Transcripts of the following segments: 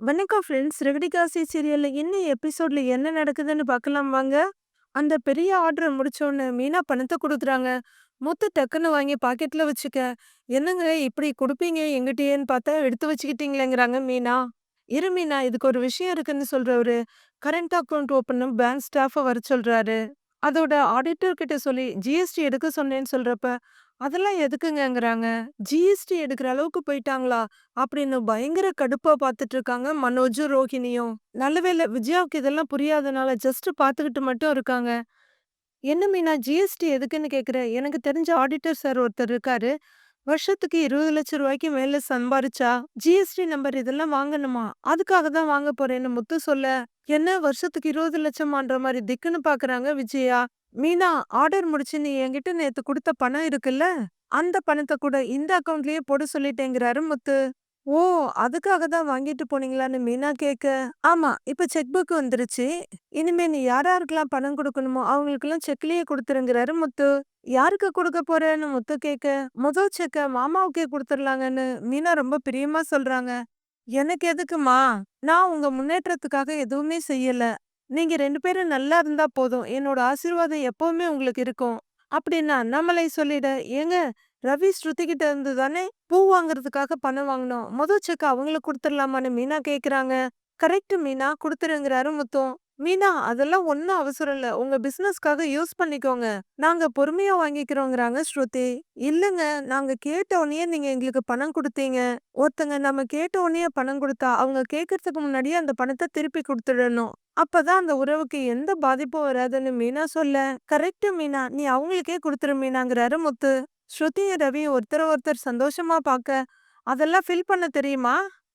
வணக்கம் ஃப்ரெண்ட்ஸ். ரெவடிகாசி சீரியல்ல இன்னும் எபிசோட்ல என்ன நடக்குதுன்னு பார்க்கலாம் வாங்க. அந்த பெரிய ஆர்டர் முடிச்சோன்னு மீனா பணத்தை குடுக்குறாங்க. மொத்த டக்குன்னு வாங்கி பாக்கெட்ல வச்சுக்க. என்னங்க இப்படி கொடுப்பீங்க என்கிட்டயேன்னு பார்த்தா எடுத்து வச்சுக்கிட்டீங்களேங்கிறாங்க மீனா. இரு மீனா இதுக்கு ஒரு விஷயம் இருக்குன்னு சொல்றவரு, கரண்ட் அக்கவுண்ட் ஓப்பனும் பேங்க் ஸ்டாஃபை வர சொல்றாரு. அதோட ஆடிட்டர் கிட்ட சொல்லி ஜிஎஸ்டி எடுக்க சொன்னேன்னு சொல்றப்ப, அதெல்லாம் எதுக்குங்கங்கிறாங்க. ஜிஎஸ்டி எடுக்கிற அளவுக்கு போயிட்டாங்களா? அப்படின்னு பயங்கர கடுப்பா பார்த்துட்டு இருக்காங்க மனோஜும், ரோஹிணியும். நல்ல வேளை விஜயாவுக்கு இதெல்லாம் புரியாதனால ஜஸ்ட் பார்த்துக்கிட்டு மட்டும் இருக்காங்க. என்ன மீனா ஜிஎஸ்டி எதுக்குன்னு கேட்குற? எனக்கு தெரிஞ்ச ஆடிட்டர் சார் ஒருத்தர் இருக்காரு. வருஷத்துக்கு இருபது லட்சம் ரூபாய்க்கு மேல சம்பாரிச்சா, ஜிஎஸ்டி நம்பர் இதெல்லாம் வாங்கணுமா? அதுக்காக தான் வாங்க போறேன்னு முத்து சொல்ல, என்ன வருஷத்துக்கு 20,00,000மான்ற மாரி திக்குன்னு பார்க்குறாங்க விஜயா. மீனா ஆர்டர் முடிச்சு நீ என்கிட்ட நேத்து கொடுத்த பணம் இருக்குல்ல, அந்த பணத்தை கூட இந்த அக்கவுண்ட்லயே போட சொல்லிட்டேங்கிறாரு முத்து. ஓ! அதுக்காக தான் வாங்கிட்டு போனீங்களான்னு மீனா கேட்க, ஆமா இப்ப செக் புக் வந்துருச்சு. இனிமே நீ யார் யாருக்கெல்லாம் பணம் கொடுக்கணுமோ அவங்களுக்கெல்லாம் செக்லயே கொடுத்துருங்கிறாரு முத்து. யாருக்கு கொடுக்க போறேன்னு முத்து கேட்க, முதல் செக்க மாமாவுக்கே கொடுத்துடலாங்கன்னு மீனா ரொம்ப பிரியமா சொல்றாங்க. எனக்கு எதுக்குமா நான் உங்க முன்னேற்றத்துக்காக எதுவுமே செய்யல. நீங்க ரெண்டு பேரும் நல்லா இருந்தா போதும். என்னோட ஆசீர்வாதம் எப்பவுமே உங்களுக்கு இருக்கும். அப்படின்னு அண்ணாமலை சொல்லிட, ஏங்க ரவி ஸ்ருதி கிட்ட இருந்து தானே பூ வாங்குறதுக்காக பணம் வாங்குனோம். மொத செக் அவங்களுக்கு கொடுத்துடலாமான்னு மீனா கேக்குறாங்க. கரெக்ட் மீனா கொடுத்துருங்கிறாரு முத்தும். மீனா அதெல்லாம் ஒன்றும் அவசரம் இல்ல. உங்க பிசினஸ்க்காக யூஸ் பண்ணிக்கோங்க. நாங்க பொறுமையா வாங்கிக்கிறோங்கிறாங்க ஸ்ருதி. இல்லங்க நாங்க கேட்ட உடனேயே நீங்க எங்களுக்கு பணம் குடுத்தீங்க. ஒருத்தங்க நம்ம கேட்ட உடனேயே பணம் குடுத்தா அவங்க கேட்கறதுக்கு முன்னாடியே அந்த பணத்தை திருப்பி கொடுத்துடணும் அப்பதான் அந்த உறவுக்கு எந்த பாதிப்பும் வராதுன்னு மீனா சொல்ல, கரெக்டு மீனா நீ அவங்களுக்கே குடுத்துரு மீனாங்கிறாரு முத்து. ஸ்ருதியும் ரவி ஒருத்தர ஒருத்தர் சந்தோஷமா பார்க்க, அதெல்லாம் ஃபில் பண்ண தெரியுமா?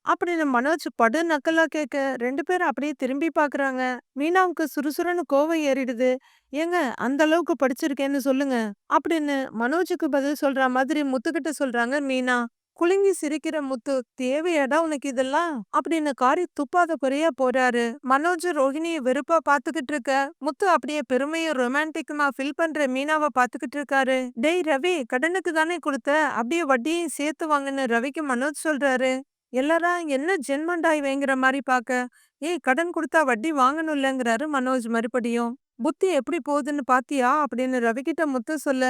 அப்படின்னு மனோஜ் படு நக்கலா கேட்க, ரெண்டு பேரும் அப்படியே திரும்பி பார்க்குறாங்க. மீனாவுக்கு சுறுசுறுன்னு கோவம் ஏறிடுது. ஏங்க அந்த அளவுக்கு படிச்சிருக்கேன்னு சொல்லுங்க. அப்படின்னு மனோஜுக்கு பதில் சொல்ற மாதிரி முத்துக்கிட்ட சொல்றாங்க மீனா. குலுங்கி சிரிக்கிற முத்து, தேவையாடா உனக்கு இதெல்லாம்? அப்படின்னு காரி துப்பாத குறையா போறாரு. மனோஜ் ரோஹிணிய வெறுப்பா பாத்துக்கிட்டு இருக்க, முத்து அப்படியே பெருமையும் ரொமான்டிக்குமா ஃபில் பண்ற மீனாவ பாத்துக்கிட்டு இருக்காரு. டேய் ரவி கடனுக்கு தானே குடுத்த, அப்படியே வட்டியும் சேர்த்து வாங்குன்னு ரவிக்கு மனோஜ் சொல்றாரு. எல்லாரும் என்ன ஜென்மண்டா இவங்கிற மாதிரி பார்க்க, ஏய் கடன் குடுத்தா வட்டி வாங்கணும்லங்கிறாரு மனோஜ் மறுபடியும். புத்தி எப்படி போகுதுன்னு பாத்தியா? அப்படின்னு ரவிகிட்ட முத்து சொல்ல,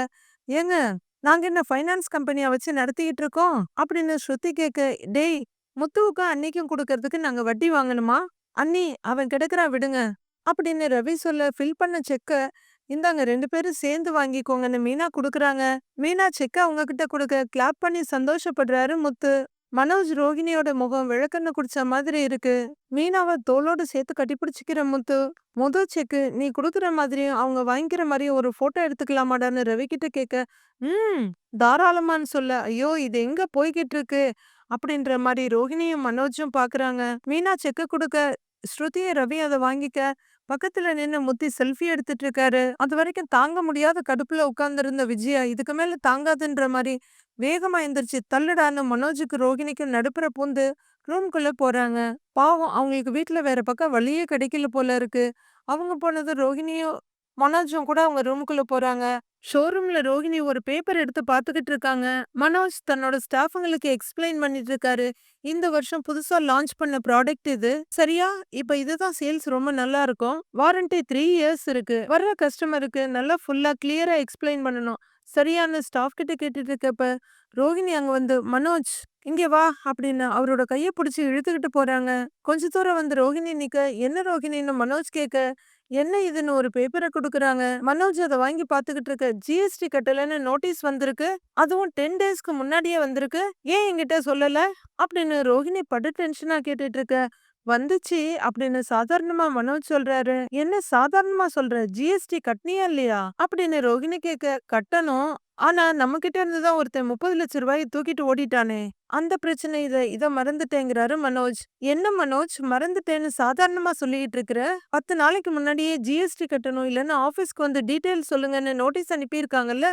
ஏங்க நாங்க என்ன ஃபைனான்ஸ் கம்பெனியா வச்சு நடத்திக்கிட்டு இருக்கோம்? அப்படின்னு ஸ்ருதி கேட்க, டேய் முத்துவுக்கும் அன்னைக்கும் குடுக்கறதுக்கு நாங்க வட்டி வாங்கணுமா? அண்ணி அவன் கிடக்குறான் விடுங்க. அப்படின்னு ரவி சொல்ல ஃபில் பண்ண செக்க, இந்தாங்க ரெண்டு பேரும் சேர்ந்து வாங்கிக்கோங்கன்னு மீனா குடுக்குறாங்க. மீனா செக்க அவங்க கிட்ட குடுக்க கிளாப் பண்ணி சந்தோஷப்படுறாரு முத்து. மனோஜ் ரோகிணியோட முகம் விளக்கெண்ணெய் குடிச்ச மாதிரி இருக்கு. மீனாவ தோலோடு சேர்த்து கட்டிப்பிடிச்சிக்கிற முத்து. முத செக்கு நீ கொடுக்குற மாதிரியும் அவங்க வாங்கிக்கிற மாதிரியும் ஒரு போட்டோ எடுத்துக்கலாமாடான்னு ரவி கிட்ட கேட்க, ம் தாராளமான்னு சொல்ல, ஐயோ இது எங்க போய்கிட்டு இருக்கு? அப்படின்ற மாதிரி ரோஹிணியும் மனோஜும் பாக்குறாங்க. மீனா செக்க கொடுக்க ஸ்ருதியை ரவி அதை வாங்கிக்க, பக்கத்துல நின்று முத்தி செல்ஃபி எடுத்துட்டு இருக்காரு. அது வரைக்கும் தாங்க முடியாத கடுப்புல உட்கார்ந்திருந்த விஜயா இதுக்கு மேல தாங்காதுன்ற மாதிரி வேகமா எந்திரிச்சு தள்ளுடான்னு மனோஜுக்கு ரோகிணிக்கும் நடுப்புற பூந்து ரூம்குள்ள போறாங்க. பாவம் அவங்களுக்கு வீட்டுல வேற பக்கம் வழியே கிடைக்கல போல இருக்கு. அவங்க போனது ரோகிணியும் மனோஜும் கூட அவங்க ரூமுக்குள்ள போறாங்க. ஷோரூம்ல ரோஹிணி ஒரு பேப்பர் எடுத்து பார்த்துக்கிட்டு இருக்காங்க. மனோஜ் தன்னோட ஸ்டாஃபுங்களுக்கு எக்ஸ்பிளைன் பண்ணிட்டு இருக்காரு. இந்த வருஷம் புதுசா லான்ச் பண்ண ப்ராடக்ட் இது. சரியா? இப்ப இதுதான் சேல்ஸ் ரொம்ப நல்லா இருக்கும். வாரண்டி த்ரீ இயர்ஸ் இருக்கு. வர்ற கஸ்டமருக்கு நல்லா ஃபுல்லா கிளியரா எக்ஸ்பிளைன் பண்ணணும். சரியான ஸ்டாஃப் கிட்ட கேட்டுட்டு இருக்கப்ப, ரோஹிணி அங்க வந்து மனோஜ் இங்கே வா அப்படின்னு அவரோட கையை பிடிச்சி இழுத்துக்கிட்டு போறாங்க. கொஞ்ச தூரம் வந்து ரோகிணி நிக்க, என்ன ரோஹிணின்னு மனோஜ் கேட்க, என்ன இதுன்னு ஒரு பேப்பர குடுக்குறாங்க. மனோஜ் அதை வாங்கி பார்த்துக்கிட்டு இருக்க, ஜிஎஸ்டி கட்டலன்னு நோட்டீஸ் வந்திருக்கு. அதுவும் 10 டேஸ்க்கு முன்னாடியே வந்திருக்கு. ஏன் என்கிட்ட சொல்லல? அப்படின்னு ரோஹிணி படு டென்ஷனா கேட்டுட்டு இருக்க, வந்துச்சு அப்படின்னு சாதாரணமா மனோஜ் சொல்றாரு. என்ன சாதாரணமா சொல்ற? ஜிஎஸ்டி கட்டினியா இல்லையா? அப்படின்னு ரோஹிணி கேட்க, கட்டணும். ஆனா நம்மகிட்ட இருந்து தான் ஒருத்தன் 30 லட்சம் ரூபாயை தூக்கிட்டு ஓடிட்டானே. அந்த பிரச்சனை இத இத மறந்துட்டேங்கிறாரு மனோஜ். என்ன மனோஜ் மறந்துட்டேன்னு சாதாரணமா சொல்லிட்டு இருக்கிற? 10 நாளைக்கு முன்னாடியே ஜிஎஸ்டி கட்டணும் இல்லைன்னா ஆபீஸ்க்கு வந்து டீடைல் சொல்லுங்கன்னு நோட்டீஸ் அனுப்பியிருக்காங்கல்ல?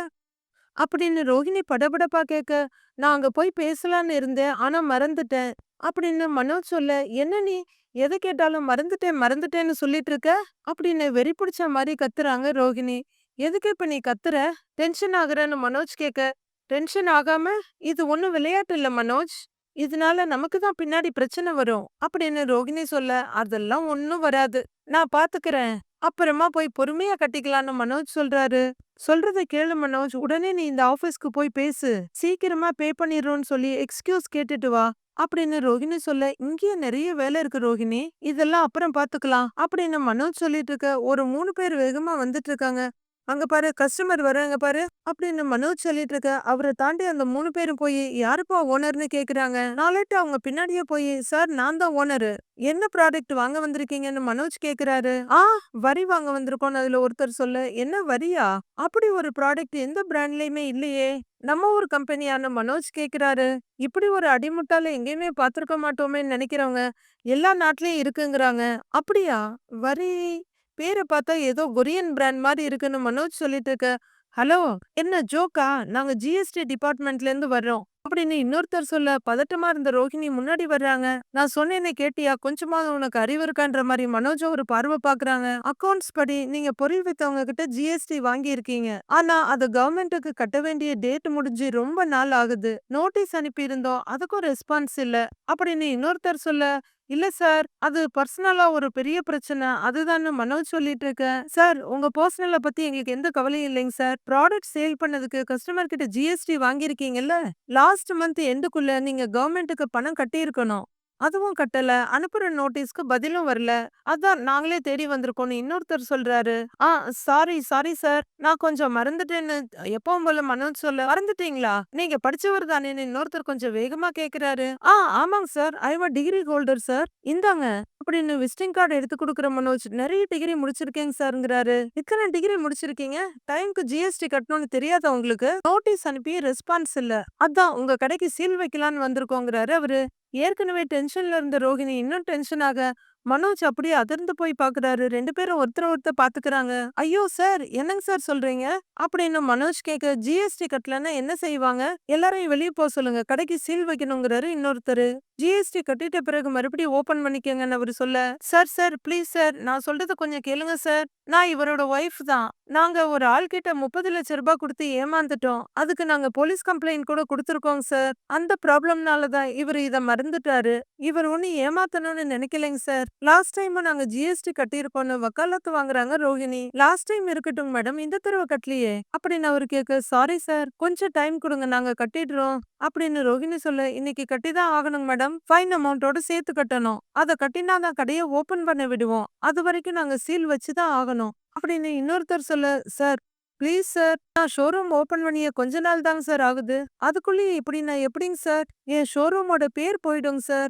அப்படின்னு ரோஹிணி படபடப்பா கேட்க, நான் அங்க போய் பேசலான்னு இருந்தேன். ஆனா மறந்துட்டேன். அப்படின்னு மனோஜ் சொல்ல, என்ன நீ எத கேட்டாலும் மறந்துட்டேன் மறந்துட்டேன்னு சொல்லிட்டு இருக்க? அப்படின்னு வெறி பிடிச்ச மாதிரி கத்துறாங்க ரோகிணி. எதுக்கு இப்ப நீ கத்துற? டென்ஷன் ஆகுறன்னு மனோஜ் கேட்க, டென்ஷன் ஆகாம இது ஒன்றும் விளையாட்டு இல்ல மனோஜ். இதனால நமக்கு தான் பின்னாடி பிரச்சனை வரும். அப்படின்னு ரோகிணி சொல்ல அதெல்லாம் ஒன்றும் வராது. நான் பாத்துக்கிறேன். அப்புறமா போய் பொறுமையா கட்டிக்கலாம்னு மனோஜ் சொல்றாரு. சொல்றத கேளு மனோஜ். உடனே நீ இந்த ஆபீஸ்க்கு போய் பேசு. சீக்கிரமா பே பண்ணிடுறோம்னு சொல்லி எக்ஸ்கியூஸ் கேட்டுட்டு வா. அப்படின்னு ரோஹிணி சொல்ல இங்கேயே நிறைய வேலை இருக்கு ரோஹிணி இதெல்லாம் அப்புறம் பாத்துக்கலாம். அப்படின்னு மனோஜ் சொல்லிட்டு இருக்க ஒரு மூணு பேர் வேகமா வந்துட்டு இருக்காங்க. அங்க பாரு கஸ்டமர் வராங்க பாரு அப்படின்னு மனோஜ் சொல்லிட்டு இருக்க அவரை தாண்டி அந்த மூணு பேரும் போய் யாருப்பா ஓனர்னு கேக்குறாங்க? நாளைட்டு அவங்க பின்னாடியே போய் சார் நான் தான் ஓனரு என்ன ப்ராடக்ட் வாங்க வந்திருக்கீங்கன்னு மனோஜ் கேக்குறாரு. ஆ வரி வாங்க வந்திருக்கோம்னு அதுல ஒருத்தர் சொல்ல. என்ன வரியா? அப்படி ஒரு ப்ராடக்ட் எந்த பிராண்ட்லயுமே இல்லையே. நம்ம ஒரு கம்பெனியான மனோஜ் கேக்குறாரு. இப்படி ஒரு அடிமுட்டால எங்கேயுமே பார்த்துருக்க மாட்டோமேன்னு நினைக்கிறவங்க எல்லா நாட்டிலயும் இருக்குங்கிறாங்க. அப்படியா? வரி பேரை பார்த்தா ஏதோ கொரியன் பிராண்ட் மாதிரி இருக்குன்னு மனோஜ் சொல்லிட்டு இருக்க. ஹலோ என்ன ஜோக்கா? நாங்க ஜிஎஸ்டி டிபார்ட்மெண்ட்ல இருந்து வர்றோம். அப்படின்னு இன்னொருத்தர் சொல்ல பதட்டமா இருந்த ரோஹிணி முன்னாடி வர்றாங்க. நான் சொன்னேன்னு கேட்டியா? கொஞ்சமாவது உனக்கு அறிவு இருக்கான்ற மாதிரி மனோஜா ஒரு பார்வை பாக்குறாங்க அக்கௌண்ட்ஸ் படி நீங்க பொருள் வித்தவங்க கிட்ட ஜிஎஸ்டி வாங்கி இருக்கீங்க ஆனா அது கவர்மெண்ட்டுக்கு கட்ட வேண்டிய டேட் முடிஞ்சு ரொம்ப நாள் ஆகுது. நோட்டீஸ் அனுப்பி இருந்தோம் அதுக்கும் ரெஸ்பான்ஸ் இல்ல. அப்படின்னு இன்னொருத்தர் சொல்ல இல்ல சார் அது பர்சனலா ஒரு பெரிய பிரச்சனை. அதுதான்னு மனோஜ் சொல்லிட்டு இருக்க சார் உங்க பர்சனலை பத்தி எங்களுக்கு எந்த கவலையும் இல்லைங்க சார். ப்ராடக்ட் சேல் பண்ணதுக்கு கஸ்டமர் கிட்ட ஜிஎஸ்டி வாங்கியிருக்கீங்கல்ல? லாஸ்ட் மந்த் எண்டுக்குள்ள நீங்க கவர்மெண்ட்டுக்கு பணம் கட்டியிருக்கணும். அதுவும் கட்டல. அனுப்புற நோட்டீஸ்க்கு பதிலும் வரல. அதான் நாங்களே தேடி வந்திருக்கோம்னு இன்னொருத்தர் சொல்றாரு. ஆ சாரி சாரி சார். நான் கொஞ்சம் மறந்துட்டேன்னு எப்பவும் போல மனோஜ் சொல்ல மறந்துட்டீங்களா? நீங்க படிச்சவர் தானேன்னு இன்னொருத்தர் கொஞ்சம் வேகமா கேக்குறாரு. ஆ ஆமாங்க சார். ஐவா டிகிரி ஹோல்டர் சார். இந்தாங்க. அப்படின்னு விசிட்டிங் கார்டு எடுத்து கொடுக்குற மனோஜ் நிறைய டிகிரி முடிச்சிருக்கேங்க சார்ங்கிறாரு. இத்தனை டிகிரி முடிச்சிருக்கீங்க? டைம்க்கு ஜிஎஸ்டி கட்டணும்னு தெரியாத உங்களுக்கு? நோட்டீஸ் அனுப்பி ரெஸ்பான்ஸ் இல்ல. அதான் உங்க கடைக்கு சீல் வைக்கலான்னு வந்திருக்கோங்கிறாரு அவரு. ஏற்கனவே டென்ஷன்ல இருந்த ரோகிணி இன்னும் டென்ஷன் ஆக மனோஜ் அப்படியே அதிர்ந்து போய் பாக்குறாரு. ரெண்டு பேரும் ஒருத்தர் ஒருத்தர் பாத்துக்கிறாங்க. ஐயோ சார் என்னங்க சார் சொல்றீங்க? அப்படின்னு மனோஜ் கேட்க ஜிஎஸ்டி கட்டலன்னா என்ன செய்வாங்க? எல்லாரையும் வெளியே போக சொல்லுங்க. கடைக்கு சீல் வைக்கணுங்கிறாரு இன்னொருத்தரு. ஜிஎஸ்டி கட்டிட்ட பிறகு மறுபடியும் ஓபன் பண்ணிக்கங்கன்னு அவர் சொல்ல சார் சார் ப்ளீஸ் சார் நான் சொல்றத கொஞ்சம் கேளுங்க சார். நான் இவரோட ஒய்ஃப் தான். நாங்க ஒரு ஆள் கிட்ட முப்பது லட்சம் ரூபாய் கொடுத்து ஏமாந்துட்டோம். அதுக்கு நாங்க போலீஸ் கம்ப்ளைண்ட் கூட கொடுத்துருக்கோங்க சார். அந்த ப்ராப்ளம்னால தான் இவர் இதை மறந்துட்டாரு. இவர் ஒண்ணு ஏமாத்தணும்னு நினைக்கலைங்க சார். லாஸ்ட் டைம் நாங்க ஜிஎஸ்டி கட்டியிருக்கோம்னு வக்காலத்து வாங்குறாங்க ரோஹிணி. லாஸ்ட் டைம் இருக்கட்டும் மேடம் இந்த தடவை கட்டலையே. அப்படின்னு அவர் கேட்க சாரி சார் கொஞ்சம் டைம் கொடுங்க நாங்க கட்டிடுறோம். அப்படின்னு ரோஹிணி சொல்ல இன்னைக்கு கட்டி தான் ஆகணுங்க மேடம் ஃபைன் அமௌண்ட்டோட சேர்த்து கட்டணும். அதை கட்டினா தான் கடையை ஓப்பன் பண்ண விடுவோம். அது வரைக்கும் நாங்க சீல் வச்சு தான் ஆகணும். அப்படின்னு இன்னொருத்தர் சொல்ல சார் ப்ளீஸ் சார் நான் ஷோரூம் ஓபன் பண்ணிய கொஞ்ச நாள் தாங்க சார் ஆகுது. அதுக்குள்ளேயே இப்படி நான் எப்படிங்க சார்? என் ஷோரூமோட பேர் போயிடுங்க சார்.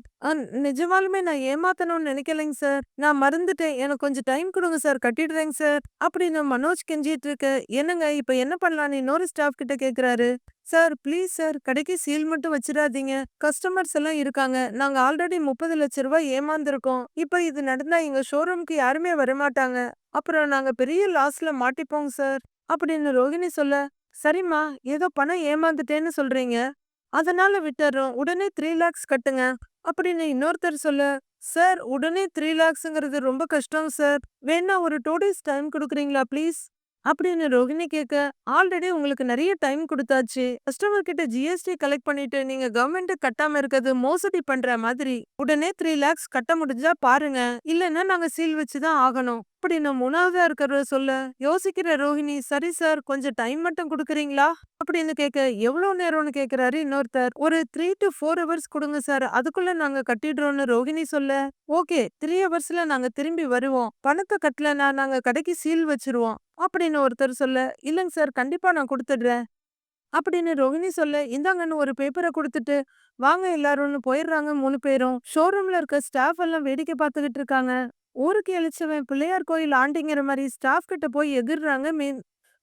நிஜமாலுமே நான் ஏமாத்தணும்னு நினைக்கலைங்க சார். நான் மறந்துட்டேன். எனக்கு கொஞ்சம் டைம் கொடுங்க சார் கட்டிடுறேங்க சார். அப்படின்னு மனோஜ் கெஞ்சிட்டு இருக்க என்னங்க இப்ப என்ன பண்ணலான்னு இன்னொரு ஸ்டாஃப் கிட்ட கேக்குறாரு. சார் ப்ளீஸ் சார் கடைக்கு சீல் மட்டும் வச்சிடாதீங்க. கஸ்டமர்ஸ் எல்லாம் இருக்காங்க. நாங்க ஆல்ரெடி முப்பது லட்ச ரூபாய் ஏமாந்துருக்கோம். இப்ப இது நடந்தா எங்க ஷோரூம்க்கு யாருமே வரமாட்டாங்க. அப்புறம் நாங்க பெரிய லாஸ்ல மாட்டிப்போங்க சார். அப்படின்னு ரோகிணி சொல்ல சரிம்மா ஏதோ பணம் ஏமாந்துட்டேன்னு சொல்றீங்க. அதனால விட்டுறோம். உடனே த்ரீ லேக்ஸ் கட்டுங்க. அப்படின்னு இன்னொருத்தர் சொல்ல சார் உடனே த்ரீ லேக்ஸுங்கிறது ரொம்ப கஷ்டம் சார். வேணா ஒரு டூ டேஸ் டைம் கொடுக்குறீங்களா ப்ளீஸ் அப்படின்னு ரோகிணி கேட்க ஆல்ரெடி உங்களுக்கு நிறைய டைம் கொடுத்தாச்சு. கஸ்டமர் கிட்ட ஜிஎஸ்டி கலெக்ட் பண்ணிட்டு நீங்க கவர்மெண்ட் கட்டாம இருக்கிறது மோசடி பண்ற மாதிரி உடனே த்ரீ லேக்ஸ் கட்ட முடிஞ்சா பாருங்க. இல்லைன்னா நாங்க சீல் வச்சுதான் ஆகணும். அப்படின்னு மூணாவதா இருக்கிறவ சொல்ல யோசிக்கிற ரோஹிணி சரி சார் கொஞ்சம் டைம் மட்டும் கொடுக்குறீங்களா? அப்படின்னு கேட்க எவ்வளவு நேரம்னு கேக்குறாரு இன்னொருத்தர். ஒரு த்ரீ டு ஃபோர் ஹவர்ஸ் கொடுங்க சார். அதுக்குள்ள நாங்க கட்டிடுறோம்னு ரோஹிணி சொல்ல ஓகே த்ரீ ஹவர்ஸ்ல நாங்க திரும்பி வருவோம். பணத்தை கட்டலனா நாங்க கடைக்கு சீல் வச்சிருவோம். அப்படின்னு ஒருத்தர் சொல்ல இல்லைங்க சார் கண்டிப்பா நான் கொடுத்துடுறேன். அப்படின்னு ரோஹிணி சொல்ல இந்தாங்கன்னு ஒரு பேப்பரை கொடுத்துட்டு வாங்க எல்லாரும்னு போயிடுறாங்க மூணு பேரும். ஷோரூம்ல இருக்க ஸ்டாஃப் எல்லாம் வேடிக்கை பார்த்துக்கிட்டு இருக்காங்க. ஊருக்கு எழுச்சவன் பிள்ளையார் கோயில் ஆண்டிங்கிற மாதிரி ஸ்டாஃப் கிட்ட போய் எதிர்றாங்க மீன்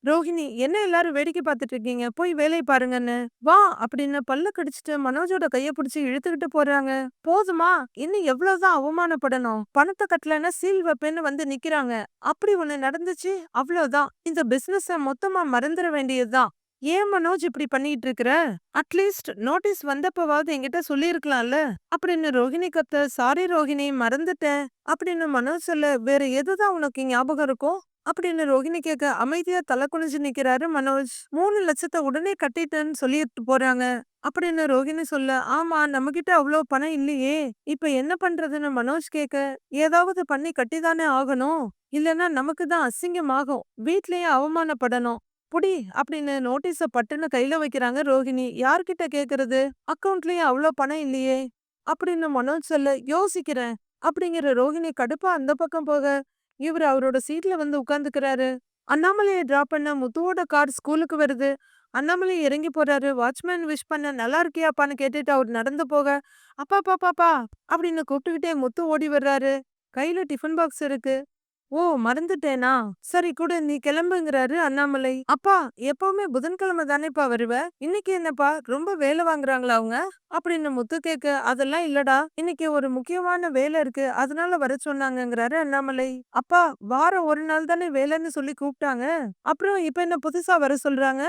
ரோஹிணி என்ன எல்லாரும் வேடிக்கை பார்த்துட்டு இருக்கீங்க போய் வேலையை பாருங்கன்னு. வா அப்படின்னு பல்ல கடிச்சிட்டு மனோஜோட கைய பிடிச்சி இழுத்துக்கிட்டு போறாங்க. போதுமா இன்னும் எவ்வளவுதான் அவமானப்படணும்? பணத்தை கட்டலன்னா சீல் வைப்பேன்னு வந்து நிக்கிறாங்க. அப்படி ஒண்ணு நடந்துச்சு? அவ்வளவுதான். இந்த பிசினஸ மொத்தமா மறந்துட வேண்டியதுதான். ஏன் மனோஜ் இப்படி பண்ணிட்டு இருக்கிற அட்லீஸ்ட் நோட்டீஸ் வந்தப்பவாவது என்கிட்ட சொல்லியிருக்கலாம்ல? அப்படின்னு ரோஹிணி கத்த சாரி ரோஹிணி மறந்துட்டேன். அப்படின்னு மனோஜ் சொல்ல வேற எதுதான் உனக்கு ஞாபகம் இருக்கும் அப்படின்னு ரோஹிணி கேட்க அமைதியா தலை குனிஞ்சு நிக்கிறாரு மனோஜ். மூணு லட்சத்தை உடனே கட்டிட்டேன்னு சொல்லிட்டு போறாங்க அப்படின்னு ரோஹிணி சொல்ல ஆமா நம்ம கிட்ட அவ்வளவு பணம் இல்லையே இப்ப என்ன பண்றதுன்னு? மனோஜ் கேட்க ஏதாவது பண்ணி கட்டிதானே ஆகணும். இல்லனா நமக்கு தான் அசிங்கமாகும். வீட்லயே அவமானப்படணும். புடி அப்படின்னு நோட்டீஸ பட்டுன்னு கையில வைக்கிறாங்க ரோஹிணி யார்கிட்ட கேக்குறது? அக்கவுண்ட்லயும் அவ்வளவு பணம் இல்லையே. அப்படின்னு மனோஜ் சொல்ல யோசிக்கிறேன். அப்படிங்கிற ரோஹிணி கடுப்பா அந்த பக்கம் போக இவர் அவரோட சீட்ல வந்து உட்காந்துக்கிறாரு அண்ணாமலையை டிராப் பண்ண முத்துவோட கார் ஸ்கூலுக்கு வருது. அண்ணாமலை இறங்கி போறாரு. வாட்ச்மேன் விஷ் பண்ண நல்லா இருக்கியாப்பான்னு கேட்டுட்டு அவர் நடந்து போக. அப்பா பாப்பாப்பா அப்படின்னு கூப்பிட்டுக்கிட்டே முத்து ஓடி வர்றாரு. கையில டிஃபன் பாக்ஸ் இருக்கு. ஓ மறந்துட்டேனா? சரி கூட நீ கிளம்புங்கிறாரு அண்ணாமலை. அப்பா எப்பவுமே புதன்கிழமை தானேப்பா வருவ? இன்னைக்கு என்னப்பா ரொம்ப வேலை வாங்குறாங்களா அவங்க? அப்படின்னு முத்து கேட்க அதெல்லாம் இல்லடா இன்னைக்கு ஒரு முக்கியமான வேலை இருக்கு அதனால வர சொன்னாங்கிறாரு அண்ணாமலை. அப்பா வாரம் ஒரு நாள் தானே வேலைன்னு சொல்லி கூப்பிட்டாங்க. அப்புறம் இப்ப என்ன புதுசா வர சொல்றாங்க?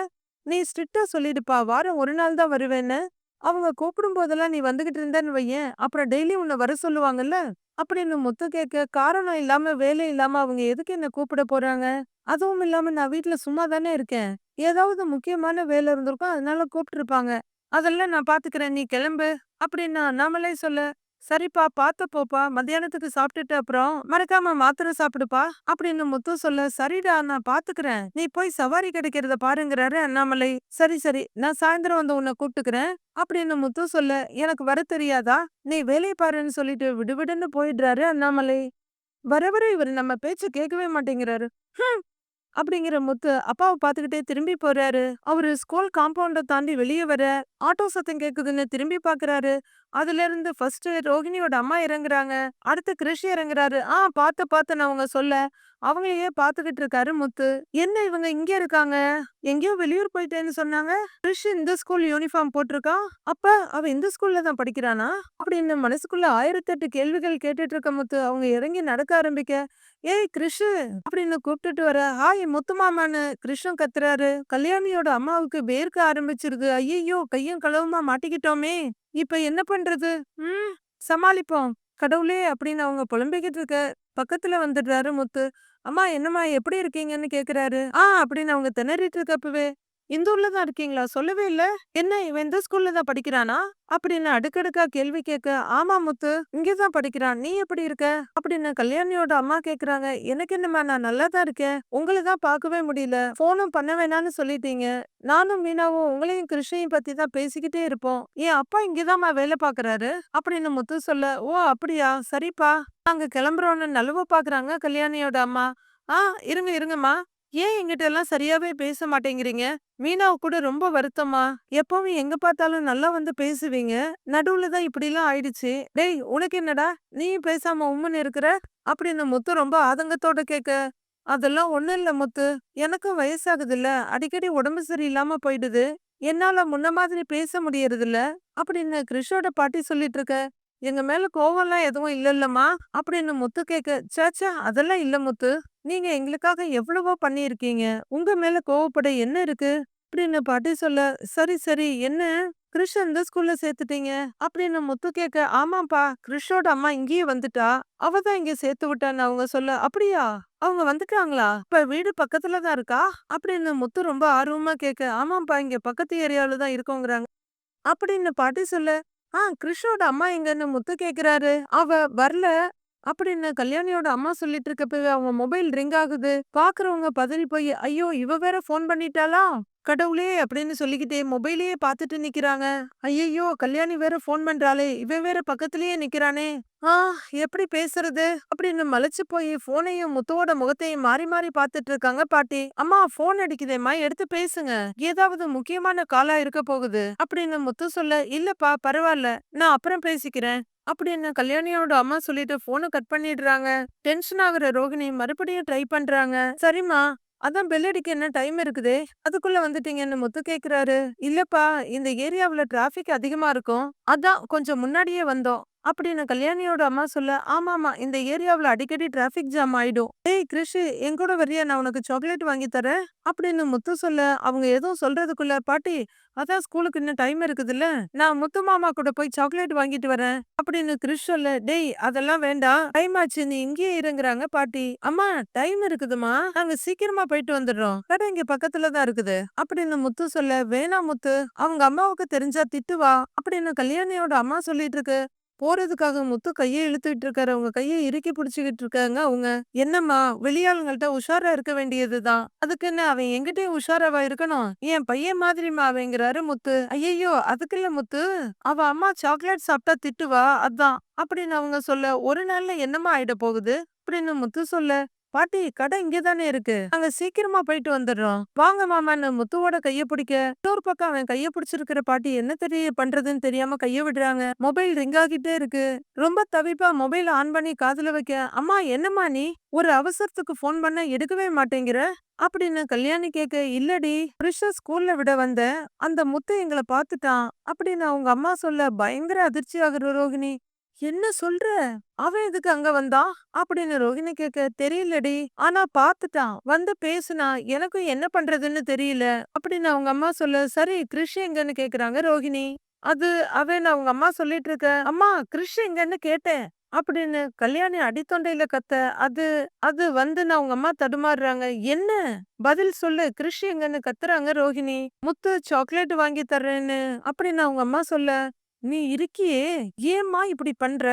நீ ஸ்ட்ரிக்டா சொல்லிடுப்பா வாரம் ஒரு நாள் தான் வருவேன்னு. அவங்க கூப்பிடும் போதெல்லாம் நீ வந்துகிட்டு இருந்தேன்னு வையேன். அப்புறம் டெய்லி உன்னை வர சொல்லுவாங்கல்ல? அப்படின்னு முத்து கேட்க காரணம் இல்லாம வேலை இல்லாம அவங்க எதுக்கு என்ன கூப்பிட போறாங்க? அதுவும் இல்லாம நான் வீட்ல சும்மா தானே இருக்கேன். ஏதாவது முக்கியமான வேலை இருந்திருக்கும் அதனால கூப்பிட்டு அதெல்லாம் நான் பாத்துக்கிறேன். நீ கிளம்பு. அப்படின்னு அண்ணாமலை சொல்ல சரிப்பா பார்த்த போப்பா மத்தியானத்துக்கு சாப்பிட்டுட்டு அப்புறம் மறக்காம மாத்திரை சாப்பிடுப்பா. அப்படின்னு முத்து சொல்ல சரிடா நான் பாத்துக்கிறேன். நீ போய் சவாரி கிடைக்கிறத பாருங்கிறாரு அண்ணாமலை. சரி சரி நான் சாயந்தரம் வந்து உன்னை கூப்பிட்டுக்கிறேன். அப்படின்னு முத்து சொல்ல எனக்கு வர தெரியாதா? நீ வேலையை பாருன்னு சொல்லிட்டு விடுவிடுன்னு போயிடுறாரு அண்ணாமலை. வர வர இவர் நம்ம பேச்சு கேட்கவே மாட்டேங்கிறாரு. அப்படிங்கிற முத்து அப்பாவை பார்த்துக்கிட்டே திரும்பி போறாரு. அவரு ஸ்கூல் காம்பவுண்ட தாண்டி வெளியே வர ஆட்டோ சத்தம் கேக்குதுன்னு திரும்பி பாக்குறாரு. அதுல இருந்து ஃபர்ஸ்ட் ரோஹிணியோட அம்மா இறங்குறாங்க. அடுத்து கிருஷி இறங்குறாரு. ஆ பார்த்து பார்த்து நான் அவங்க சொல்ல. அவங்களையே பாத்துக்கிட்டு இருக்காரு முத்து. என்ன இவங்க இங்க இருக்காங்க? எங்கேயோ வெளியூர் போயிட்டேன்னு சொன்னாங்க. கிருஷ் இந்த ஸ்கூல் யூனிஃபார்ம் போட்டிருக்கான் அப்ப அவ இந்த ஸ்கூல்ல தான் படிக்கிறானா? அப்படின்னு மனசுக்குள்ள ஆயிரத்தி எட்டு கேள்விகள் கேட்டுட்டு இருக்க முத்து. அவங்க இறங்கி நடக்க ஆரம்பிக்க. ஏய் கிருஷு அப்படின்னு கூப்பிட்டுட்டு வர. ஹாய் முத்துமாமான்னு கிருஷ்ணன் கத்துறாரு. கல்யாணியோட அம்மாவுக்கு வேர்க்க ஆரம்பிச்சிருக்கு. ஐயோ கையும் களவுமா மாட்டிக்கிட்டோமே. இப்ப என்ன பண்றது? ம் சமாளிப்போம். கடவுளே அப்படின்னு அவங்க புலம்பிக்கிட்டு இருக்க பக்கத்துல வந்துடுறாரு முத்து. அம்மா என்னம்மா எப்படி இருக்கீங்கன்னு கேக்குறாரு. ஆ அப்படின்னு அவங்க திணறிட்டு இருக்கப்பவே இந்த ஊர்ல தான் இருக்கீங்களா? சொல்லவே இல்ல. என்ன இவன் இந்த ஸ்கூல்ல தான் படிக்கிறானா? அப்படின்னு அடுக்கடுக்கா கேள்வி கேட்க ஆமா முத்து இங்கதான் படிக்கிறான். நீ எப்படி இருக்க? அப்படின்னு கல்யாணியோட அம்மா கேக்குறாங்க எனக்கு என்னம்மா நான் நல்லா தான் இருக்கேன். உங்களை தான் பார்க்கவே முடியல. போனும் பண்ண வேணாம்னு சொல்லிட்டீங்க. நானும் மீனாவும் உங்களையும் கிருஷ்ணையும் பத்தி தான் பேசிக்கிட்டே இருப்போம். என் அப்பா இங்கதாம்மா வேலை பாக்குறாரு அப்படின்னு முத்து சொல்ல ஓ அப்படியா? சரிப்பா. நாங்க கிளம்புறோன்னு நலுவ பாக்குறாங்க கல்யாணியோட அம்மா. ஆ இருங்க இருங்கம்மா. ஏன் எங்கிட்ட எல்லாம் சரியாவே பேச மாட்டேங்கிறீங்க? மீனாவு கூட ரொம்ப வருத்தமா? எப்பவும் எங்க பார்த்தாலும் நல்லா வந்து பேசுவீங்க. நடுவுல தான் இப்படி எல்லாம் ஆயிடுச்சு. டேய் உனக்கு என்னடா? நீ பேசாம உம்முன்னு இருக்கிற? அப்படின்னு முத்து ரொம்ப ஆதங்கத்தோட கேட்க அதெல்லாம் ஒண்ணும் இல்ல முத்து. எனக்கும் வயசாகுது இல்ல அடிக்கடி உடம்பு சரியில்லாம போயிடுது. என்னால முன்ன மாதிரி பேச முடியறதில்ல. அப்படின்னு கிருஷோட பாட்டி சொல்லிட்டு இருக்க. எங்க மேல கோவம்லாம் எதுவும் இல்லல்லம்மா. அப்படின்னு முத்து கேட்க சேச்சா அதெல்லாம் இல்ல முத்து. நீங்க எங்களுக்காக எவ்வளவோ பண்ணியிருக்கீங்க. உங்க மேல கோவப்பட என்ன இருக்கு? அப்படின்னு பாட்டி சொல்ல சரி சரி என்ன? கிருஷ் எந்த ஸ்கூல்ல சேர்த்துட்டீங்க? அப்படின்னு முத்து கேட்க ஆமாப்பா கிருஷோட அம்மா இங்கேயே வந்துட்டா. அவதான் இங்க சேர்த்து விட்டான்னு அவங்க சொல்ல அப்படியா? அவங்க வந்துட்டாங்களா? இப்ப வீடு பக்கத்துல தான் இருக்கா? அப்படின்னு முத்து ரொம்ப ஆர்வமா கேட்க ஆமாப்பா இங்க பக்கத்து ஏரியாவில தான் இருக்கோங்கிறாங்க. அப்படின்னு பாட்டி சொல்ல ஆ கிருஷோட அம்மா எங்கன்னு முத்து கேக்குறாரு அவ வரல. அப்படின்னு கல்யாணியோட அம்மா சொல்லிட்டு இருக்கப்பவே அவங்க மொபைல் ரிங் ஆகுது. பாக்குறவங்க பதறி போய் ஐயோ இவ வேற போன் பண்ணிட்டாளா? கடவுளே! அப்படின்னு சொல்லிக்கிட்டே மொபைலையே பார்த்துட்டு நிக்கிறாங்க. ஐயையோ கல்யாணி வேற போன் பண்றாளே! இவன் வேற பக்கத்துலயே நிக்கிறானே! ஆ எப்படி பேசுறது? அப்படின்னு மலைச்சு போய் போனையும் முத்துவோட முகத்தையும் மாறி மாறி பார்த்துட்டு இருக்காங்க பாட்டி. அம்மா போன் அடிக்குதேம்மா எடுத்து பேசுங்க. ஏதாவது முக்கியமான காலா இருக்க போகுது. அப்படின்னு முத்து சொல்ல இல்லப்பா பரவாயில்ல. நான் அப்புறம் பேசிக்கிறேன். அப்படின்னு கல்யாணியோட அம்மா சொல்லிட்டு போனை கட் பண்ணிடுறாங்க. டென்ஷன் ஆகுற ரோகிணி மறுபடியும் ட்ரை பண்றாங்க. சரிம்மா அதான் பெல் அடிக்க என்ன டைம் இருக்குதே? அதுக்குள்ள வந்துட்டீங்கன்னு முத்து கேக்குறாரு. இல்லப்பா இந்த ஏரியாவுல டிராபிக் அதிகமா இருக்கும். அதான் கொஞ்சம் முன்னாடியே வந்தோம். அப்படின்னு கல்யாணியோட அம்மா சொல்ல ஆமாமா இந்த ஏரியாவுல அடிக்கடி டிராஃபிக் ஜாம் ஆயிடும். டேய் கிருஷி என் கூட வரியா நான் உனக்கு சாக்லேட் வாங்கி தரேன். அப்படின்னு முத்து சொல்ல அவங்க எதுவும் சொல்றதுக்குள்ள பாட்டி அதான் ஸ்கூலுக்கு இன்னும் டைம் இருக்குதுல்ல. நான் முத்து மாமா கூட போய் சாக்லேட் வாங்கிட்டு வரேன். அப்படின்னு கிறிஷ் சொல்ல டேய் அதெல்லாம் வேண்டாம். டைம் ஆச்சு நீ இங்கேயே இருங்கிறாங்க பாட்டி. அம்மா டைம் இருக்குதுமா நாங்க சீக்கிரமா போயிட்டு வந்துடுறோம். கடை இங்க பக்கத்துல தான் இருக்குது. அப்படின்னு முத்து சொல்ல வேணா முத்து. அவங்க அம்மாவுக்கு தெரிஞ்சா திட்டுவா அப்படின்னு கல்யாணியோட அம்மா சொல்லிட்டு இருக்கு. போறதுக்காக முத்து கையை இழுத்துக்கிட்டு இருக்காரு அவங்க கையை இறுக்கி பிடிச்சுக்கிட்டு இருக்காங்க அவங்க என்னம்மா வெளியாளுங்கள்ட்ட உஷாரா இருக்க வேண்டியதுதான். அதுக்கு என்ன அவன் எங்கிட்டயும் உஷாராவா இருக்கணும்? என் பையன் மாதிரிமா அவங்கிறாரு முத்து. ஐயையோ அதுக்கு இல்ல முத்து. அவ அம்மா சாக்லேட் சாப்பிட்டா திட்டுவா? அதான். அப்படின்னு அவங்க சொல்ல ஒரு நாள்ல என்னம்மா ஆயிட போகுது? அப்படின்னு முத்து சொல்ல பாட்டி கடை இங்கதானே இருக்கு. நாங்க சீக்கிரமா போயிட்டு வந்துடுறோம். வாங்க மாமான்னு முத்துவோட கைய பிடிக்க. இன்னொரு பக்கம் அவன் கைய பிடிச்சிருக்கிற பாட்டி என்ன தெரிய பண்றதுன்னு தெரியாம கைய விடுறாங்க. மொபைல் ரிங் ஆகிட்டே இருக்கு. ரொம்ப தவிப்பா மொபைல் ஆன் பண்ணி காதுல வைக்க அம்மா என்னம்மா நீ? ஒரு அவசரத்துக்கு ஃபோன் பண்ண எடுக்கவே மாட்டேங்கிற? அப்படின்னு கல்யாணி கேக்க இல்லடி புருஷ ஸ்கூல்ல விட வந்த. அந்த முத்து எங்களை பாத்துட்டான் அப்படின்னு அவங்க அம்மா சொல்ல பயங்கர அதிர்ச்சி ஆகுற ரோகிணி. என்ன சொல்ற? அவன் எதுக்கு அங்க வந்தான் அப்படின்னு ரோகிணி கேக்க தெரியலடி. ஆனா பாத்துட்டான் வந்து பேசுனா எனக்கும் என்ன பண்றதுன்னு தெரியல. அப்படின்னு அவங்க அம்மா சொல்ல சரி கிருஷ் எங்கன்னு கேக்குறாங்க ரோகிணி. அது அவன் அவங்க அம்மா சொல்லிட்டு இருக்க. அம்மா கிருஷ் எங்கன்னு கேட்டேன். அப்படின்னு கல்யாணி அடித்தொண்டையில கத்த அது அது வந்து நான் உங்க அம்மா தடுமாறுறாங்க. என்ன? பதில் சொல்லு. கிருஷ் எங்கன்னு கத்துறாங்க ரோஹிணி முத்து சாக்லேட் வாங்கி தர்றேன்னு. அப்படின்னு அவங்க அம்மா சொல்ல நீ இருக்கியே ஏம்மா இப்படி பண்ற?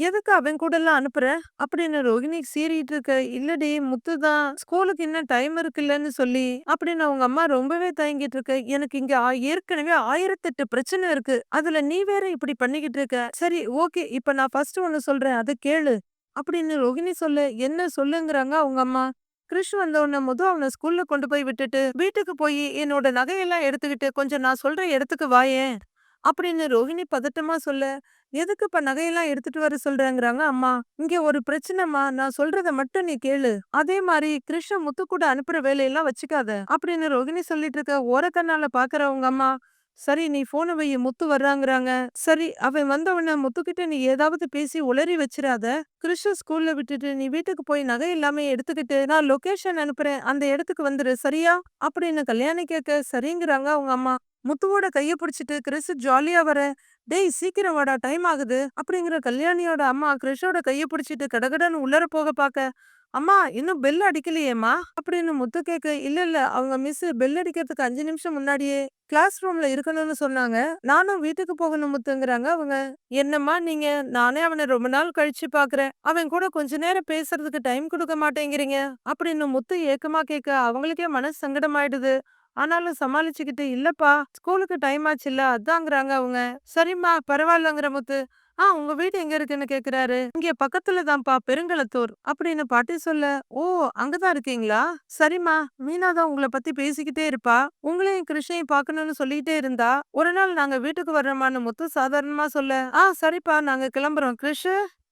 எதுக்கு அவன் கூட எல்லாம் அனுப்புற? அப்படின்னு ரோகிணி சீறிட்டு இருக்க இல்லடி முத்து தான் ஸ்கூலுக்கு இன்னும் டைம் இருக்குல்லன்னு சொல்லி அப்படின்னு அவங்க அம்மா ரொம்பவே தயங்கிட்டு இருக்க எனக்கு இங்க ஆ- ஏற்கனவே ஆயிரத்தெட்டு பிரச்சனை இருக்கு அதுல நீ வேற இப்படி பண்ணிக்கிட்டு இருக்க சரி ஓகே இப்ப நான் ஃபர்ஸ்ட் ஒன்னு சொல்றேன் அதை கேளு அப்படின்னு ரோகிணி சொல்ல என்ன சொல்லுங்கிறாங்க அவங்க அம்மா? கிறிஷ் வந்த உடனே முத அவனை ஸ்கூல்ல கொண்டு போய் விட்டுட்டு வீட்டுக்கு போய் என்னோட நகையெல்லாம் எடுத்துக்கிட்டு கொஞ்சம் நான் சொல்ற இடத்துக்கு வாயேன் அப்படின்னு ரோஹிணி பதட்டமா சொல்ல எதுக்கு இப்ப நகையெல்லாம் எடுத்துட்டு வர சொல்றேங்கிறாங்க? அம்மா இங்க ஒரு பிரச்சனைமா நான் சொல்றத மட்டும் நீ கேளு. அதே மாதிரி கிருஷ்ண முத்து கூட அனுப்புற வேலையெல்லாம் வச்சுக்காத. அப்படின்னு ரோகிணி சொல்லிட்டு இருக்க ஓரக்கண்ணால பாக்குறவங்க அம்மா சரி நீ போன வை முத்து வர்றாங்கிறாங்க. சரி அவன் வந்தவன முத்துக்கிட்ட நீ ஏதாவது பேசி உளறி வச்சிடாத கிருஷ்ண ஸ்கூல்ல விட்டுட்டு நீ வீட்டுக்கு போய் நகை எல்லாமே எடுத்துக்கிட்டு நான் லொகேஷன் அனுப்புறேன். அந்த இடத்துக்கு வந்துரு சரியா? அப்படின்னு கல்யாணி கேட்க சரிங்கிறாங்க அவங்க அம்மா. முத்துவோட கைய பிடிச்சிட்டு கிறிஸ் ஜாலியா வர. டேய் சீக்கிரம் வாடா டைம் ஆகுது. அப்படிங்கிற கல்யாணியோட அம்மா கிறிஷோட கைய பிடிச்சிட்டு கடகடன்னு உள்ளர போக பாக்க அம்மா இன்னும் பெல் அடிக்கலையேம்மா? அப்படின்னு முத்து கேட்க இல்ல இல்ல அவங்க மிஸ் பெல் அடிக்கிறதுக்கு அஞ்சு நிமிஷம் முன்னாடியே கிளாஸ் ரூம்ல இருக்கணும்னு சொன்னாங்க. நானும் வீட்டுக்கு போகணும் முத்துங்கிறாங்க அவங்க. என்னம்மா நீங்க? நானே அவனை ரொம்ப நாள் கழிச்சு பாக்குறேன். அவன் கூட கொஞ்ச நேரம் பேசுறதுக்கு டைம் கொடுக்க மாட்டேங்கிறீங்க. அப்படின்னு முத்து ஏக்கமா கேட்க அவங்களுக்கே மனசு சங்கடமாயிடுது. ஆனாலும் சமாளிச்சுக்கிட்டு இல்லப்பா ஸ்கூலுக்கு டைம் ஆச்சுல்ல அதாங்கிறாங்க அவங்க. சரிம்மா பரவாயில்லங்கிற முத்து. ஆ உங்க வீடு எங்க இருக்குன்னு கேக்குறாரு. இங்க பக்கத்துல தான்ப்பா பெருங்களத்தூர். அப்படின்னு பாட்டி சொல்ல ஓ அங்கதான் இருக்கீங்களா? சரிம்மா மீனா தான் உங்களை பத்தி பேசிக்கிட்டே இருப்பா. உங்களையும் கிருஷ்ணையும் பாக்கணும்னு சொல்லிட்டே இருந்தா ஒரு நாள் நாங்க வீட்டுக்கு வர்றோமான்னு முத்து சாதாரணமா சொல்ல ஆ சரிப்பா நாங்க கிளம்புறோம். கிருஷ்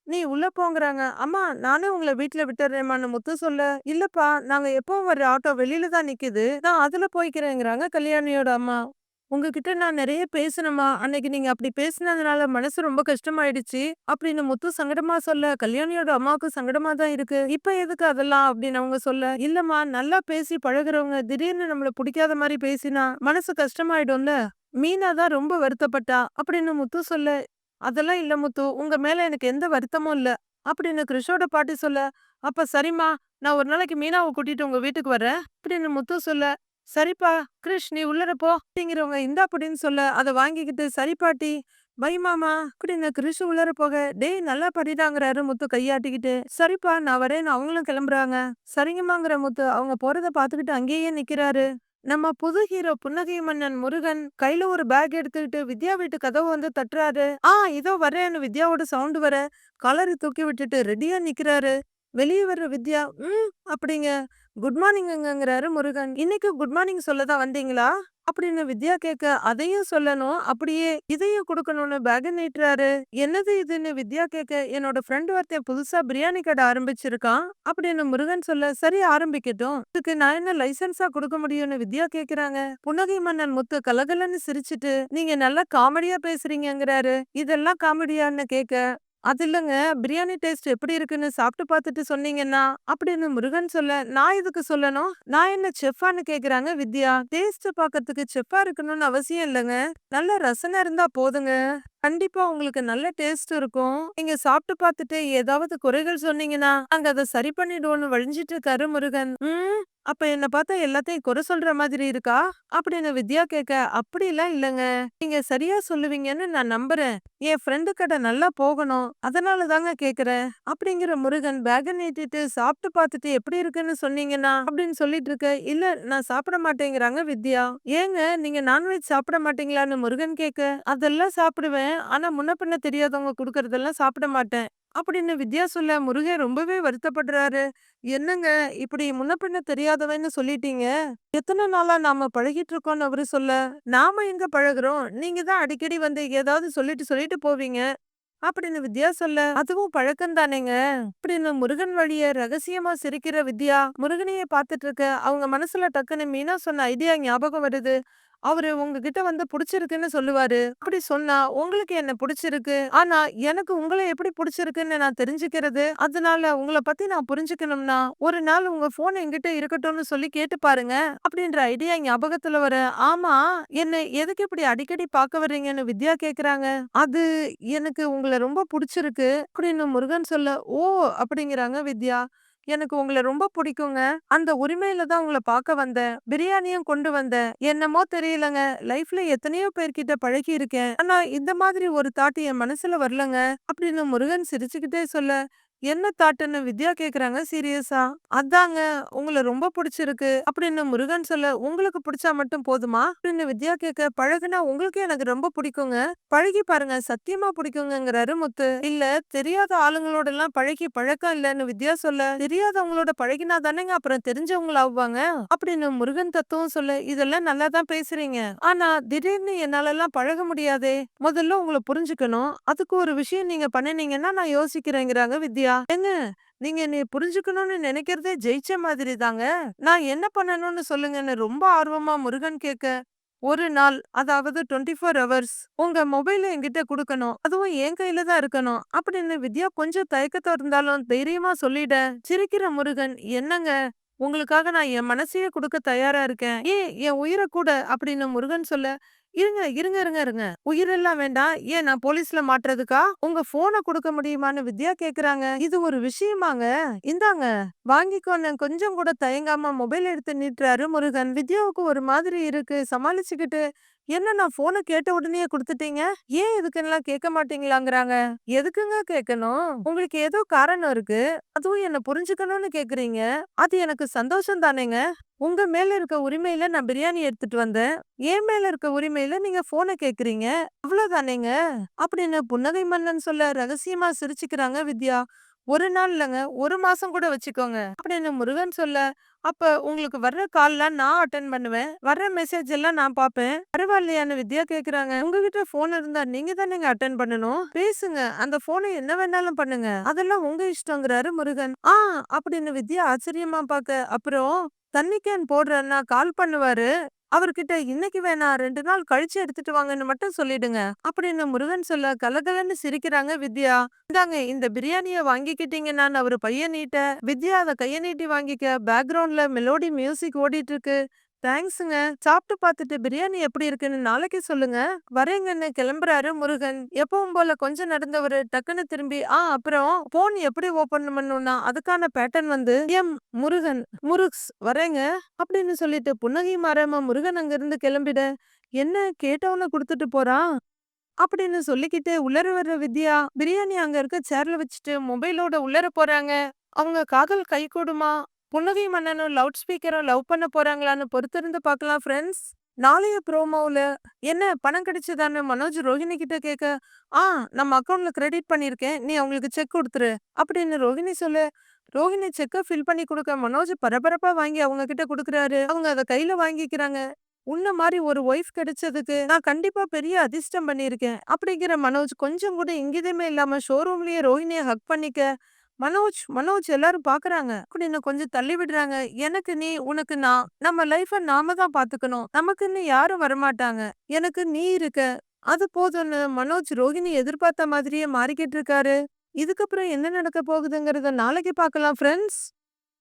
நீ உள்ள போங்கறாங்க. அம்மா நானே உங்களை வீட்ல விட்டுறேம்மான்னு முத்து சொல்ல. இல்லப்பா நாங்க எப்பவும் வர்ற ஆட்டோ வெளியில தான் நிக்குது. நான் அதுல போய்க்கிறேங்கிறாங்க கல்யாணியோட அம்மா. உங்ககிட்ட நான் நிறைய பேசணுமா? அன்னைக்கு நீங்க அப்படி பேசினதுனால மனசு ரொம்ப கஷ்டமாயிடுச்சு. அப்படின்னு முத்து சங்கடமா சொல்ல கல்யாணியோட அம்மாவுக்கு சங்கடமா தான் இருக்கு. இப்ப எதுக்கு அதெல்லாம்? அப்படின்னு அவங்க சொல்ல இல்லம்மா நல்லா பேசி பழகுறவங்க திடீர்னு நம்மள பிடிக்காத மாதிரி பேசினா மனசு கஷ்டமாயிடும்ல. மீனா தான் ரொம்ப வருத்தப்பட்டா. அப்படின்னு முத்து சொல்ல அதெல்லாம் இல்ல முத்து. உங்க மேல எனக்கு எந்த வருத்தமும் இல்ல. அப்படின்னு கிருஷோட பாட்டி சொல்ல அப்ப சரிம்மா. நான் ஒரு நாளைக்கு மீனாவை கூட்டிட்டு உங்க வீட்டுக்கு வர்றேன். அப்படின்னு முத்து சொல்ல சரிப்பா கிருஷ் நீ உள்ளர போ. அப்படிங்கிறவங்க இந்தா அப்படின்னு சொல்ல அதை வாங்கிக்கிட்டு சரி பாட்டி. பை மாமா. அப்படின்னு கிருஷ் உள்ளர போக டேய் நல்லா படிடாங்கிறாரு. முத்து கையாட்டிக்கிட்டு சரிப்பா நான் வரேன்னு அவங்களும் கிளம்புறாங்க. சரிங்கம்மாங்கிற முத்து அவங்க போறத பாத்துக்கிட்டு அங்கேயே நிக்கிறாரு. நம்ம புது ஹீரோ புன்னகை மன்னன் முருகன் கையில ஒரு பேக் எடுத்துக்கிட்டு வித்யா வீட்டு கதவு வந்து தட்டுறாரு. ஆ இதோ வரேன்னு வித்யாவோட சவுண்ட் வர. கலரு தூக்கி விட்டுட்டு ரெடியா நிக்கிறாரு. வெளியே வர்ற வித்யா ம் அப்படிங்க. குட் மார்னிங்ங்கிறாரு முருகன். இன்னைக்கு குட் மார்னிங் சொல்லதான் வந்தீங்களா? அப்படின்னு வித்யா கேட்க அதையும் சொல்லணும். அப்படியே இதையும் கொடுக்கணும்னு பேக நீட்டுறாரு. என்னது இதுன்னு வித்யா கேட்க என்னோட ஃப்ரெண்ட் ஒருத்தன் புதுசா பிரியாணி கடை ஆரம்பிச்சிருக்கான். அப்படின்னு முருகன் சொல்ல சரி ஆரம்பிக்கட்டும். இதுக்கு நான் என்ன லைசன்ஸா கொடுக்க முடியும்னு வித்யா கேக்குறாங்க. புன்னகை மன்னன் முத்து கலகலன்னு சிரிச்சிட்டு நீங்க நல்லா காமெடியா பேசுறீங்கிறாரு இதெல்லாம் காமெடியான்னு கேட்க அது இல்லங்க. பிரியாணி டேஸ்ட் எப்படி இருக்குன்னு சாப்பிட்டு பார்த்துட்டு சொன்னீங்கன்னா, அப்படின்னு முருகன் சொல்ல, நான் எதுக்கு சொல்லணும்? நான் என்ன செஃப்பான்னு கேக்குறாங்க வித்யா. டேஸ்ட் பார்க்கறதுக்கு செஃப்பா இருக்கணும்னு அவசியம் இல்லங்க. நல்ல ரசனை இருந்தா போதுங்க. கண்டிப்பா உங்களுக்கு நல்ல டேஸ்ட் இருக்கும். நீங்க சாப்பிட்டு பார்த்துட்டு ஏதாவது குறைகள் சொன்னீங்கன்னா, நாங்க அத சரி பண்ணிடுவோம்னு வழிஞ்சிட்டு இருக்காரு முருகன். ம். அப்ப என்ன பார்த்தா எல்லாத்தையும் குறை சொல்ற மாதிரி இருக்கா? அப்படின்னு வித்யா கேட்க, அப்படிலாம் இல்லங்க. நீங்க சரியா சொல்லுவீங்கன்னு நான் நம்புறேன். என் ஃப்ரெண்டு கடை நல்லா போகணும். அதனால தாங்க கேட்கிறேன். அப்படிங்கிற முருகன் பேக்க நீட்டிட்டு சாப்பிட்டு பார்த்துட்டு எப்படி இருக்குன்னு சொன்னீங்கன்னா, அப்படின்னு சொல்லிட்டு இருக்க, இல்ல நான் சாப்பிட மாட்டேங்கிறாங்க வித்யா. ஏங்க நீங்க நான்வெஜ் சாப்பிட மாட்டீங்களான்னு முருகன் கேட்க, அதெல்லாம் சாப்பிடுவேன். ஆனா முன்ன பின்ன தெரியாதவங்க குடுக்கறதெல்லாம் சாப்பிட மாட்டேன். அப்படின்னு வித்யா சொல்ல முருகன் ரொம்பவே வருத்தப்படுறாரு. என்னங்க இப்படி முன்ன பின்ன தெரியாதவன்னு சொல்லிட்டீங்க. எத்தன நாளா நாம பழகிட்டு இருக்கோம்னு அவரு சொல்ல, நாம எங்க பழகுறோம்? நீங்க தான் அடிக்கடி வந்து ஏதாவது சொல்லிட்டு சொல்லிட்டு போவீங்க. அப்படின்னு வித்யா சொல்ல, அதுவும் பழக்கம் தானேங்க. அப்படின்னு முருகன் வழிய ரகசியமா சிரிக்கிற வித்யா, முருகனையே பார்த்துட்டு இருக்க, அவங்க மனசுல டக்குன்னு மீனா சொன்ன ஐடியா ஞாபகம் வருது. அவரு உங்ககிட்ட வந்து புடிச்சிருக்குன்னு சொல்லுவாரு. அப்படி சொன்னா, உங்களுக்கு என்ன புடிச்சிருக்கு. ஆனா எனக்கு உங்களை எப்படி புடிச்சிருக்குன்னு நான் தெரிஞ்சுக்கிறது. அதனால உங்களை பத்தி நான் புரிஞ்சுக்கணும்னா, ஒரு நாள் உங்க ஃபோன் என்கிட்ட இருக்கட்டும்னு சொல்லி கேட்டு பாருங்க. அப்படின்ற ஐடியா ஞாபகத்துல வர, ஆமா என்ன எதுக்கு இப்படி அடிக்கடி பார்க்க வர்றீங்கன்னு வித்யா கேக்குறாங்க. அது எனக்கு உங்களை ரொம்ப புடிச்சிருக்கு. அப்படின்னு முருகன் சொல்ல, ஓ! அப்படிங்கிறாங்க வித்யா. எனக்கு உங்களை ரொம்ப பிடிக்குங்க. அந்த உரிமையில தான் உங்கள பார்க்க வந்தேன். பிரியாணியும் கொண்டு வந்தேன். என்னமோ தெரியலங்க. லைஃப்ல எத்தனையோ பேர்கிட்ட பழகியிருக்கேன். ஆனா இந்த மாதிரி ஒரு தாட்டு என் மனசுல வரலங்க. அப்படின்னு முருகன் சிரிச்சுக்கிட்டே சொல்ல, என்ன தாட்டுன்னு வித்யா கேக்குறாங்க சீரியஸா. அதாங்க உங்களை ரொம்ப புடிச்சிருக்கு. அப்படின்னு முருகன் சொல்ல, உங்களுக்கு பிடிச்சா மட்டும் போதுமா? அப்படின்னு வித்யா கேட்க, பழகுனா உங்களுக்கே எனக்கு ரொம்ப பிடிக்குங்க. பழகி பாருங்க சத்தியமா பிடிக்குங்கிறாரு முத்து. இல்ல தெரியாத ஆளுங்களோடலாம் பழகி பழக்கம் இல்லன்னு வித்யா சொல்ல, தெரியாதவங்களோட பழகினா தானேங்க அப்புறம் தெரிஞ்சவங்கள ஆவாங்க. அப்படின்னு முருகன் தத்துவம் சொல்ல, இதெல்லாம் நல்லா தான் பேசுறீங்க. ஆனா திடீர்னு என்னாலலாம் பழக முடியாதே. முதல்ல உங்களை புரிஞ்சுக்கணும். அதுக்கு ஒரு விஷயம் நீங்க பண்ணுனீங்கன்னா நான் யோசிக்கிறேங்கிறாங்க வித்யா. ஏங்க நீங்க நீ புரிஞ்சுக்கணும்னு நினைக்கிறதே ஜெயிச்ச மாதிரி தாங்க. நான் என்ன பண்ணணும்னு சொல்லுங்கன்னு ரொம்ப ஆர்வமா முருகன் கேட்க, ஒரு நாள் அதாவது 24 ஹவர்ஸ் உங்க மொபைல என்கிட்ட குடுக்கணும். அதுவும் என் கையில தான் இருக்கணும். அப்படின்னு வித்யா கொஞ்சம் தயக்கத்தோட இருந்தாலும் தைரியமா சொல்லிட, சிரிக்கிற முருகன், என்னங்க உங்களுக்காக நான் என் மனசையே கொடுக்க தயாரா இருக்கேன். ஏன் என் உயிர கூட அப்படின்னு முருகன் சொல்ல, இருங்க இருங்க இருங்க இருங்க. உயிரெல்லாம் வேண்டாம். ஏன் நான் போலீஸ்ல மாட்டுறதுக்கா? உங்க போனை கொடுக்க முடியுமான்னு வித்யா கேக்குறாங்க. இது ஒரு விஷயமாங்க. இந்தாங்க வாங்கிக்கோன்னு கொஞ்சம் கூட தயங்காம மொபைல் எடுத்து நீட்டுறாரு முருகன். வித்யாவுக்கு ஒரு மாதிரி இருக்கு. சமாளிச்சுக்கிட்டு, என்ன நான் போனை கேட்ட உடனேயே கொடுத்துட்டீங்க ஏன் எதுக்குன்னுலாம் கேட்க மாட்டீங்களாங்கிறாங்க. எதுக்குங்க கேட்கணும்? உங்களுக்கு ஏதோ காரணம் இருக்கு. அதுவும் என்ன புரிஞ்சுக்கணும்னு கேக்குறீங்க. அது எனக்கு சந்தோஷம் தானேங்க. உங்க மேல இருக்க உரிமையில நான் பிரியாணி எடுத்துட்டு வந்தேன். என் மேல இருக்க உரிமையில நீங்க போனை கேக்குறீங்க. அவ்வளவுதானேங்க. அப்படின்னு புன்னகை மன்னன் சொல்ல ரகசியமா சிரிச்சுக்கிறாங்க வித்யா. ஒரு நாள் இல்லைங்க ஒரு மாசம் கூட வச்சுக்கோங்க. அப்படின்னு முருகன் சொல்ல, அப்ப உங்களுக்கு வர்ற கால்லாம் நான் அட்டன் பண்ணுவேன். வர்ற மெசேஜ் எல்லாம் நான் பார்ப்பேன். பரவாயில்லையான்னு வித்யா கேக்குறாங்க. உங்ககிட்ட போன் இருந்தா நீங்க தானேங்க அட்டன் பண்ணணும். பேசுங்க. அந்த போனை என்ன வேணாலும் பண்ணுங்க. அதெல்லாம் உங்க இஷ்டங்கிறாரு முருகன். ஆ அப்படின்னு வித்யா ஆச்சரியமா பார்க்க, அப்புறம் தண்ணி கேன் கால் பண்ணுவாரு. அவர்கிட்ட இன்னைக்கு வேணா ரெண்டு நாள் கழிச்சு எடுத்துட்டு வாங்கன்னு மட்டும் சொல்லிடுங்க. அப்படின்னு முருகன் சொல்ல கலகலன்னு சிரிக்கிறாங்க வித்யா. இந்தாங்க இந்த பிரியாணிய வாங்கிக்கிட்டீங்கன்னான்னு அவரு பையன் நீட்ட, வித்யா அத கைய நீட்டி வாங்கிக்க பேக்ரவுண்ட்ல மெலோடி மியூசிக் ஓடிட்டு இருக்கு. தேங்க்ஸுங்க. சாப்பிட்டு பார்த்துட்டு பிரியாணி எப்படி இருக்குன்னு நாளைக்கு சொல்லுங்க. வரேங்கன்னு கிளம்புறாரு முருகன். எப்பவும் போல கொஞ்சம் நடந்தவரு டக்குன்னு திரும்பி, ஆ அப்புறம் போன் எப்படி ஓபன் பண்ணணும்னா அதுக்கான பேட்டர்ன் வந்து எம் முருகன் முருக்ஸ் வரேங்க அப்படின்னு சொல்லிட்டு புன்னகை மாறாம முருகன் அங்கிருந்து கிளம்பிட, என்ன கேட்டவன கொடுத்துட்டு போறான். அப்படின்னு சொல்லிக்கிட்டு உள்ளர வர்ற வித்யா, பிரியாணி அங்க இருக்க சேர்ல வச்சுட்டு மொபைலோட உள்ளர போறாங்க. அவங்க காதல் கைகூடுமா? புன்னகை மன்னனும் லவுட் ஸ்பீக்கரும் லவ் பண்ண போறாங்களான்னு பொறுத்திருந்து பார்க்கலாம் ஃப்ரெண்ட்ஸ். நாளைய ப்ரோமோவில் என்ன பணம் கிடைச்சதான்னு மனோஜ் ரோஹிணி கிட்ட கேட்க, ஆ நம்ம அக்கௌண்ட்ல கிரெடிட் பண்ணியிருக்கேன். நீ அவங்களுக்கு செக் கொடுத்துரு அப்படின்னு ரோஹிணி சொல்ல, ரோஹிணி செக்கை ஃபில் பண்ணி கொடுக்க மனோஜ் பரபரப்பா வாங்கி அவங்க கிட்ட கொடுக்குறாரு அவங்க அதை கையில வாங்கிக்கிறாங்க. உன்ன மாதிரி ஒரு ஒய்ஃப் கிடைச்சதுக்கு நான் கண்டிப்பா பெரிய அதிர்ஷ்டம் பண்ணியிருக்கேன். அப்படிங்கிற மனோஜ் கொஞ்சம் கூட இங்கிதமே இல்லாம ஷோரூம்லயே ரோஹிணியை ஹக் பண்ணிக்க, மனோஜ் மனோஜ் எல்லாரும் பாக்குறாங்க அப்படின்னு கொஞ்சம் தள்ளி விடுறாங்க. எனக்கு நீ, உனக்கு நான். நம்ம லைஃப நாம தான் பாத்துக்கணும் நமக்குன்னு யாரும் வரமாட்டாங்க. எனக்கு நீ இருக்க. அது போதும்னு மனோஜ் ரோஹிணி எதிர்பார்த்த மாதிரியே மாறிக்கிட்டு இருக்காரு. இதுக்கப்புறம் என்ன நடக்க போகுதுங்கிறத நாளைக்கு பார்க்கலாம் ஃப்ரெண்ட்ஸ்.